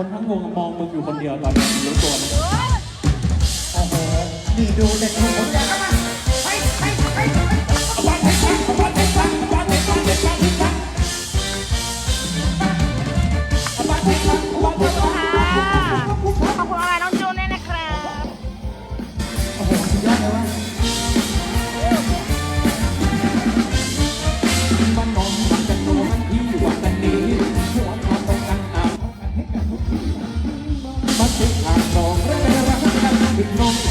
คนทั้งวงมองมึงอยู่คนเดียวตอนนี้มึงรู้ตัวไหมโอ้โหนี่ดูเด็กหนุ่มคนเข้ามาไปไปไปไปข รัก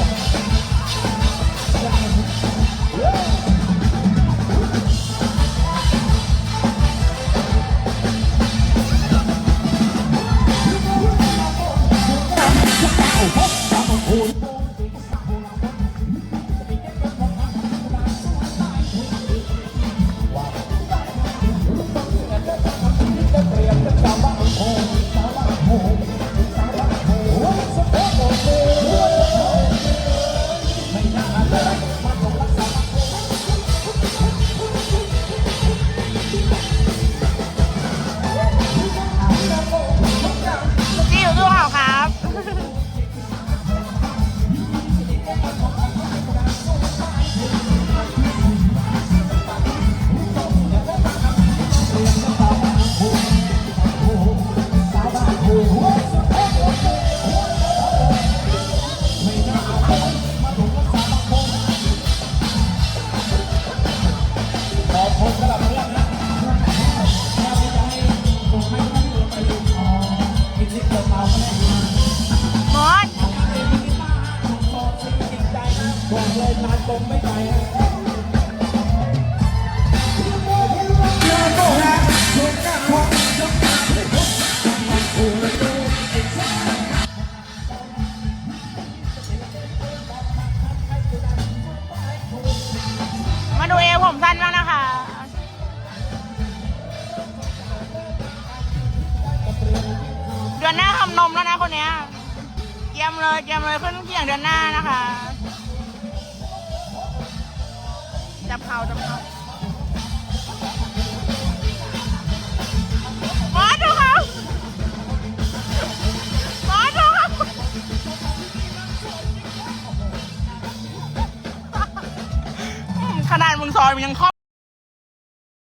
ง บอกเลยนานกลมไม่ไปฮะมาดูเอผมสั้นบ้างนะคะเดือนหน้าทำนมแล้วนะคนเนี้ยเยี่ยมเลยเยี่ยมเลยขึ้นเที่ยงเดือนหน้านะคะ จับเขาจับเขาบอสดูเขาบอสดูเขาอืมขนาดมึงซอยมึงยังคล่อม